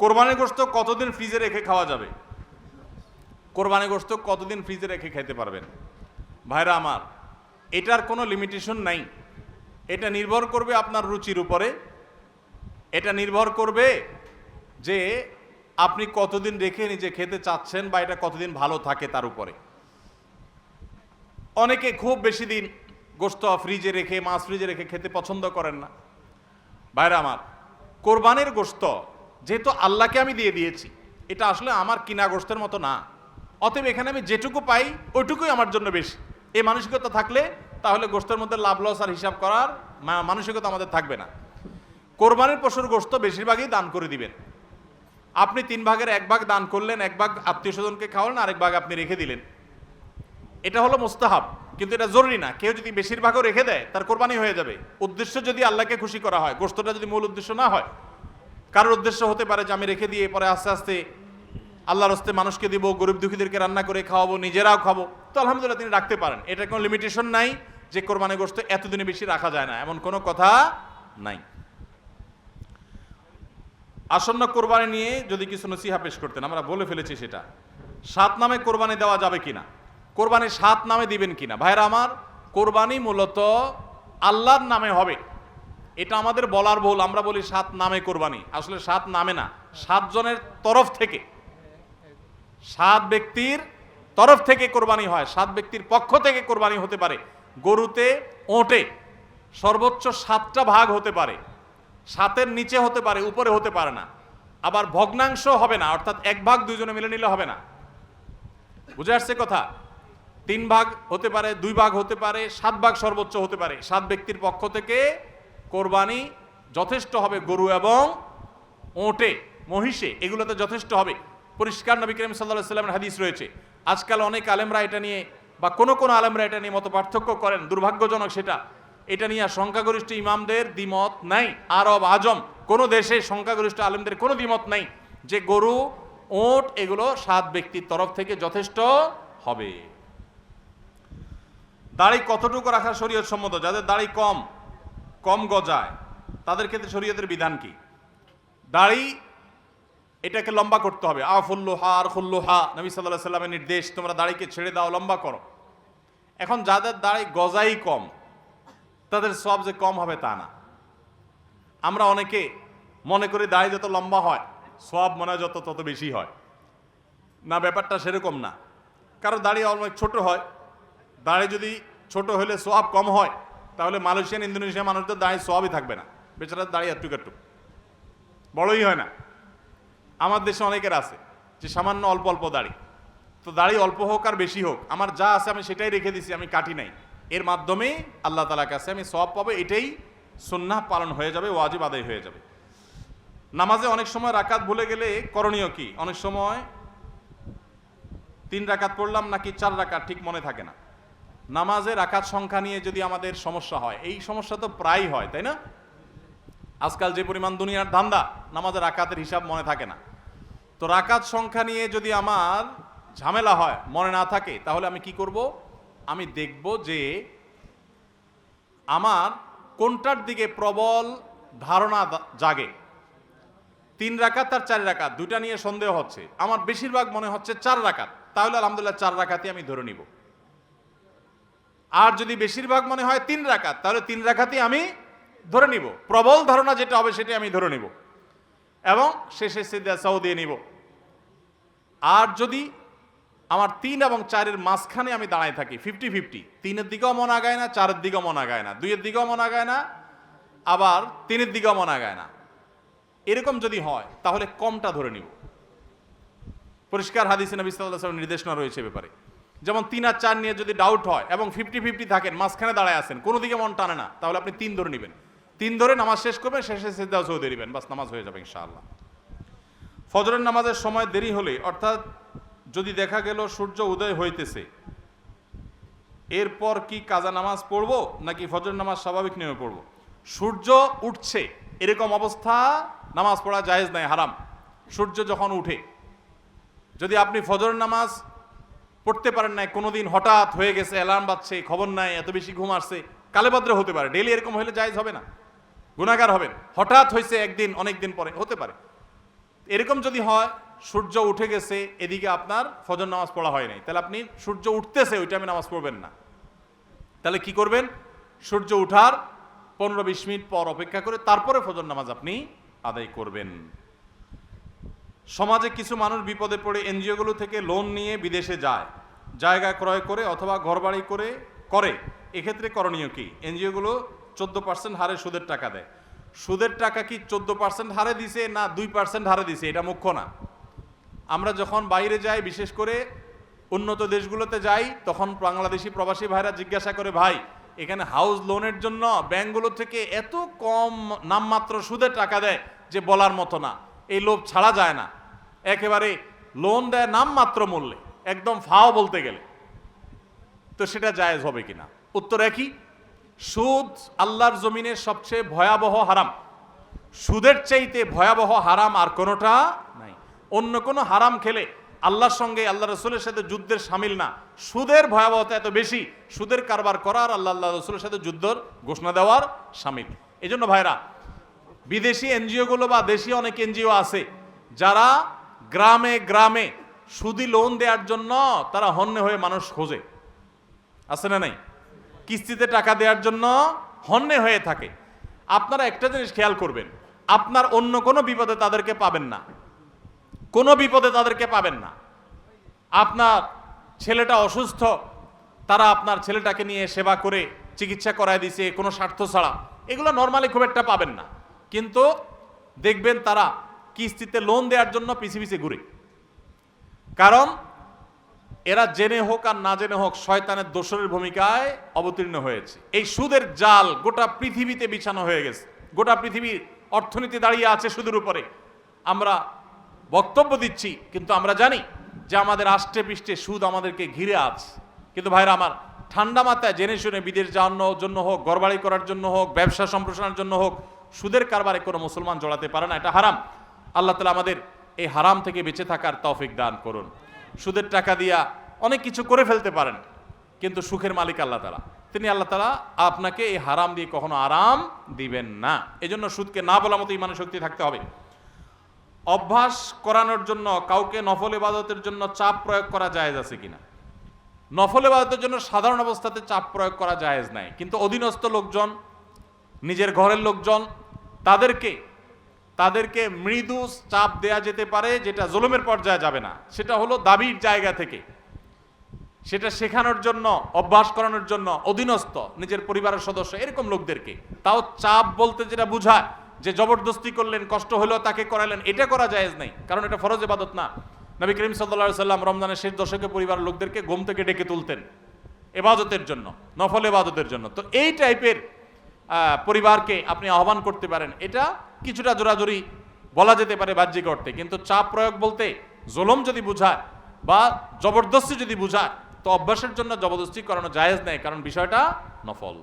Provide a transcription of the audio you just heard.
কোরবানির গোস্ত কতদিন ফ্রিজে রেখে খাওয়া যাবে? কোরবানি গোস্ত কতদিন ফ্রিজে রেখে খেতে পারবেন? ভাইরা আমার, এটার কোনো লিমিটেশন নাই। এটা নির্ভর করবে আপনার রুচির উপরে। এটা নির্ভর করবে যে আপনি কতদিন রেখে নিজে খেতে চাচ্ছেন বা এটা কতদিন ভালো থাকে তার উপরে। অনেকে খুব বেশি দিন গোস্ত ফ্রিজে রেখে, মাছ ফ্রিজে রেখে খেতে পছন্দ করেন না। ভাইরা আমার, কোরবানির গোস্ত যেহেতু আল্লাহকে আমি দিয়ে দিয়েছি, এটা আসলে আমার কিনা মতো না। অতএব এখানে আমি যেটুকু পাই, ওইটুকুই আমার জন্য বেশি। এই মানসিকতা থাকলে তাহলে গোস্তের মধ্যে লাভ লস আর হিসাব করার মানসিকতা আমাদের থাকবে না। কোরবানির পশুর গোস্ত বেশিরভাগই দান করে দিবেন। আপনি তিন ভাগের এক ভাগ দান করলেন, এক ভাগ আত্মীয় স্বজনকে খাওয়ালেন, আরেক ভাগ আপনি রেখে দিলেন। এটা হলো মুস্তাহাব, কিন্তু এটা জরুরি না। কেউ যদি বেশিরভাগও রেখে দেয়, তার কোরবানি হয়ে যাবে। উদ্দেশ্য যদি আল্লাহকে খুশি করা হয়, গোস্তটা যদি মূল উদ্দেশ্য না হয় কারোর উদ্দেশ্য হতে পারে যে আমি রেখে দিয়ে পরে আস্তে আস্তে আল্লাহর হস্তে মানুষকে দিব, গরিব দুঃখীদেরকে রান্না করে খাওয়াবো, নিজেরাও খাব। তো আলহামদুলিল্লাহ তিনি রাখতে পারেন। এটা কোনো লিমিটেশন নাই যে কোরবানি গোস্ত এতদিনে বেশি রাখা যায় না। এমন কোনো কথা নাই। আসন্ন কোরবানি নিয়ে যদি কিছু নসিহা পেশ করতেন, আমরা বলে ফেলেছি সেটা। সাত নামে কোরবানি দেওয়া যাবে কিনা? কোরবানি সাত নামে দিবেন কিনা? ভাইরা আমার, কোরবানি মূলত আল্লাহর নামে হবে। এটা আমাদের বলার ভুল, আমরা বলি সাত নামে কোরবানি। আসলে সাত নামে না সাত জনের তরফ থেকে। সাত ব্যক্তির তরফ থেকে কোরবানি হয়, সাত ব্যক্তির পক্ষ থেকে কোরবানি হতে পারে। গরুতে ওটে, সর্বোচ্চ সাতটা ভাগ হতে পারে। সাতের নিচে হতে পারে, উপরে হতে পারে না। আবার ভগ্নাংশ হবে না, অর্থাৎ এক ভাগ দুইজনে মিলে নিলে হবে না। বুঝে আসছে কথা? তিন ভাগ হতে পারে, দুই ভাগ হতে পারে, সাত ভাগ সর্বোচ্চ হতে পারে। সাত ব্যক্তির পক্ষ থেকে কোরবানি যথেষ্ট হবে গরু এবং ওটে, মহিষে, এগুলোতে যথেষ্ট হবে। পরিষ্কার নবী করিম সাল্লাহ সাল্লামের হাদিস রয়েছে। আজকাল অনেক আলেমরা এটা নিয়ে বা কোনো কোনো আলেমরা এটা নিয়ে মত পার্থক্য করেন, দুর্ভাগ্যজনক সেটা। এটা নিয়ে সংখ্যাগরিষ্ঠ ইমামদের দ্বিমত নাই। আরব, আজম, কোনো দেশে সংখ্যাগরিষ্ঠ আলেমদের কোনো দ্বিমত নাই যে গরু, ওট এগুলো সাত ব্যক্তির তরফ থেকে যথেষ্ট হবে। দাড়ি কতটুকু রাখা শরীয়ত সম্মত যাদের দাড়ি কম কম গজায়, তাদের ক্ষেত্রে শরীয়তের বিধান কি? দাড়ি, এটাকে লম্বা করতে হবে। আফুল্লুহা আর খুল্লুহা নবী সাল্লাহ সাল্লামের নির্দেশ, তোমরা দাড়িকে ছেড়ে দাও, লম্বা করো। এখন যাদের দাড়ি গজাই কম, তাদের সব যে কম হবে তা না। আমরা অনেকে মনে করি দাড়ি যত লম্বা হয়, সব মনে যত তত বেশি হয়। না, ব্যাপারটা সেরকম না। কারও দাড়ি অনেক ছোট হয়, দাড়ি যদি ছোট হলে সোয়াব কম হয় তাহলে মালয়েশিয়ান ইন্দোনেশিয়া মানুষদের দাড়ি সবই থাকবে না। বেচারার দাড়ি একটু একটু বড়ই হয় না। আমার দেশে অনেকের আছে, যে সামান্য অল্প অল্প দাড়ি। তো দাড়ি অল্প হোক আর বেশি হোক, আমার যা আছে আমি সেটাই রেখে দিছি, আমি কাটি নাই। এর মাধ্যমে আল্লাহ তালার কাছে আমি সব পাবো, এটাই সুন্নাহ পালন হয়ে যাবে, ওয়াজিব আদায় হয়ে যাবে। নামাজে অনেক সময় রাকাত ভুলে গেলে করণীয় কি? অনেক সময় তিন রাকাত পড়লাম নাকি চার রাকাত, ঠিক মনে থাকে না। নামাজে রাকাত সংখ্যা নিয়ে যদি আমাদের সমস্যা হয়, এই সমস্যা তো প্রায় হয়, তাই না? আজকাল যে পরিমাণ দুনিয়ার ধান্দা নামাজের রাকাতের হিসাব মনে থাকে না। তো রাকাত সংখ্যা নিয়ে যদি আমার ঝামেলা হয়, মনে না থাকে, তাহলে আমি কি করব? আমি দেখব যে আমার কোনটার দিকে প্রবল ধারণা জাগে। তিন রাকাত আর চার রাকাত, দুইটা নিয়ে সন্দেহ হচ্ছে। আমার বেশিরভাগ মনে হচ্ছে চার রাকাত। তাহলে আলহামদুলিল্লাহ চার রাকাতই আমি ধরে নিব। আর যদি বেশিরভাগ মনে হয় তিন রাকাত, তাহলে তিন রাকাতই আমি ধরে নিব। প্রবল ধারণা যেটা হবে সেটাই আমি ধরে নিব। এবং শেষে সিদ্ধা সাউ দিয়ে নিব। আর যদি আমার তিন এবং চারের মাঝখানে আমি দাঁড়ায় থাকি ফিফটি ফিফটি তিনের দিকেও মন আগায় না, চারের দিকেও মন আগায় না, দুইয়ের দিকেও মন আগায় না, আবার তিনের দিকেও মন আগায় না। এরকম যদি হয়, তাহলে কমটা ধরে নিব। পরিষ্কার হাদিসে নবী নির্দেশনা রয়েছে ব্যাপারে। যেমন তিন আর চার নিয়ে যদি ডাউট হয় এবং ফিফটি ফিফটি থাকেন, মাঝখানে দাঁড়ায় আছেন, কোনো দিকে মন টানে না, তাহলে আপনি তিন ধরে নেবেন। তিন ধরে নামাজ শেষ করবেন, শেষে সিদ্ধাও সৌদি দিবেন বাস নামাজ হয়ে যাবে ইনশাআল্লাহ। ফজরের নামাজের সময় দেরি হলে, অর্থাৎ যদি দেখা গেল সূর্য উদয় হইতেছে, এরপর কি কাজা নামাজ পড়ব, নাকি ফজর নামাজ স্বাভাবিক নিয়মে পড়ব? সূর্য উঠছে, এরকম অবস্থা, নামাজ পড়া জায়েজ নাই, হারাম। সূর্য যখন উঠে, যদি আপনি ফজর নামাজ পড়তে পারেন নাই, কোনোদিন হঠাৎ হয়ে গেছে অ্যালার্ম বাজছে, খবর নাই, এত বেশি ঘুম আসছে। কালেবাদ্রে হতে পারে ডেলি এরকম হলে জায়েজ হবে না। গুণাগার হবেন। হঠাৎ হয়েছে একদিন অনেক দিন পরে, হতে পারে। এরকম যদি হয়, সূর্য উঠে গেছে, এদিকে আপনার ফজর নামাজ পড়া হয় নাই। তাহলে আপনি সূর্য উঠতেছে, ওই টাইমে নামাজ পড়বেন না। তাহলে কি করবেন? সূর্য উঠার পনেরো বিশ মিনিট পর অপেক্ষা করে তারপরে ফজর নামাজ আপনি আদায় করবেন। সমাজে কিছু মানুষ বিপদে পড়ে এনজিওগুলো থেকে লোন নিয়ে বিদেশে যায়, জায়গা ক্রয় করে অথবা ঘরবাড়ি করে করে। এক্ষেত্রে করণীয় কি? এনজিওগুলো চোদ্দ পার্সেন্ট হারে সুদের টাকা দেয়। সুদের টাকা কি চোদ্দ পার্সেন্ট হারে দিছে না দুই পার্সেন্ট হারে দিছে? এটা মুখ্য না। আমরা যখন বাইরে যাই, বিশেষ করে উন্নত দেশগুলোতে যাই, তখন বাংলাদেশি প্রবাসী ভাইরা জিজ্ঞাসা করে, ভাই, এখানে হাউস লোনের জন্য ব্যাংকগুলো থেকে এত কম নামমাত্র সুদের টাকা দেয় যে বলার মতো না। এই লোভ ছাড়া যায় না। একেবারে লোন দেয় নামমাত্র মূল্যে, একদম ফাও বলতে গেলে। তো সেটা জায়েজ হবে কিনা? উত্তর একই, সুদ আল্লাহর জমিনের সবচেয়ে ভয়াবহ হারাম। সুদের চাইতে ভয়াবহ হারাম আর কোনোটা নাই। অন্য কোনো হারাম খেলে আল্লাহর সঙ্গে আল্লাহ রসুলের সাথে যুদ্ধের সামিল না। সুদের ভয়াবহতা এত বেশি, সুদের কারবার করার আল্লাহ আল্লাহ রসুলের সাথে যুদ্ধর ঘোষণা দেওয়ার সামিল। এই জন্য ভাইরা, বিদেশি এনজিওগুলো বা দেশি অনেক এনজিও আছে, যারা গ্রামে গ্রামে সুদি লোন দেওয়ার জন্য তারা হন্যে হয়ে মানুষ খোঁজে। আছে না নাই? কিস্তিতে টাকা দেওয়ার জন্য হন্যে হয়ে থাকে। আপনারা একটা জিনিস খেয়াল করবেন, আপনার অন্য কোনো বিপদে তাদেরকে পাবেন না। কোনো বিপদে তাদেরকে পাবেন না। আপনার ছেলেটা অসুস্থ, তারা আপনার ছেলেটাকে নিয়ে সেবা করে চিকিৎসা করায় দিছে কোনো স্বার্থ ছাড়া। এগুলো নর্মালি খুব একটা পাবেন না। কিন্তু দেখবেন তারা কিস্তিতে লোন দেওয়ার জন্য পিছি পিছি ঘুরে। কারণ এরা জেনে হোক আর না জেনে হোক, শয়তানের দোসরের ভূমিকায় অবতীর্ণ হয়েছে। এই সুদের জাল গোটা পৃথিবীতে বিছানো হয়ে গেছে। গোটা পৃথিবীর অর্থনীতি দাঁড়িয়ে আছে সুদের উপরে। আমরা বক্তব্য দিচ্ছি, কিন্তু আমরা জানি যে আমাদের আষ্টে পৃষ্ঠে সুদ আমাদেরকে ঘিরে আছে। কিন্তু ভাইরা আমার, ঠান্ডা মাথায় জেনে শুনে বিদেশ যাওয়ানোর জন্য হোক গড়বাড়ি করার জন্য হোক, ব্যবসা সম্প্রসারণের জন্য হোক, সুদের কারবারে কোনো মুসলমান জড়াতে পারে না, এটা হারাম। আল্লাহ তালা আমাদের এই হারাম থেকে বেঁচে থাকার তৌফিক দান করুন। সুদের টাকা দিয়া অনেক কিছু করে ফেলতে পারেন, কিন্তু সুখের মালিক আল্লাহ তালা তিনি আল্লাহ তালা আপনাকে এই হারাম দিয়ে কখনো আরাম দিবেন না। এজন্য সুদকে না বলা মতো ইমানের শক্তি থাকতে হবে। অভ্যাস করানোর জন্য কাউকে নফল ইবাদতের জন্য চাপ প্রয়োগ করা জায়েজ আছে কিনা? নফল ইবাদতের জন্য সাধারণ অবস্থাতে চাপ প্রয়োগ করা জায়েজ নাই। কিন্তু অধীনস্থ লোকজন, নিজের ঘরের লোকজন, তাদেরকে তাদেরকে মৃদু চাপ দেয়া যেতে পারে, যেটা জুলুমের পর্যায়ে যাবে না। সেটা হলো দাবির জায়গা থেকে। সেটা শেখানোর জন্য, অভ্যাস করানোর জন্য অধীনস্থ নিজের পরিবারের সদস্য, এরকম লোকদেরকে। তাও চাপ বলতে যেটা বোঝায়, যে জবরদস্তি করলেন, কষ্ট হলেও তাকে করালেন, এটা করা জায়েজ নাই। কারণ এটা ফরজ ইবাদত না। নবী করিম সাল্লা সাল্লাম রমজানের শেষ দশকে পরিবারের লোকদেরকে ঘুম থেকে ডেকে তুলতেন। এবাদতের জন্য, নফল এবাদতের জন্য। তো এই টাইপের পরিবারকে আপনি আহ্বান করতে পারেন। এটা কিছুটা জোরাজুরি বলা যেতে পারে বাহ্যিক অর্থে। কিন্তু চাপ প্রয়োগ বলতে জোলম যদি বুঝায় বা জবরদস্তি যদি বুঝায়, তো অভ্যাসের জন্য জবরদস্তি করানো জায়েজ নেই, কারণ বিষয়টা নফল।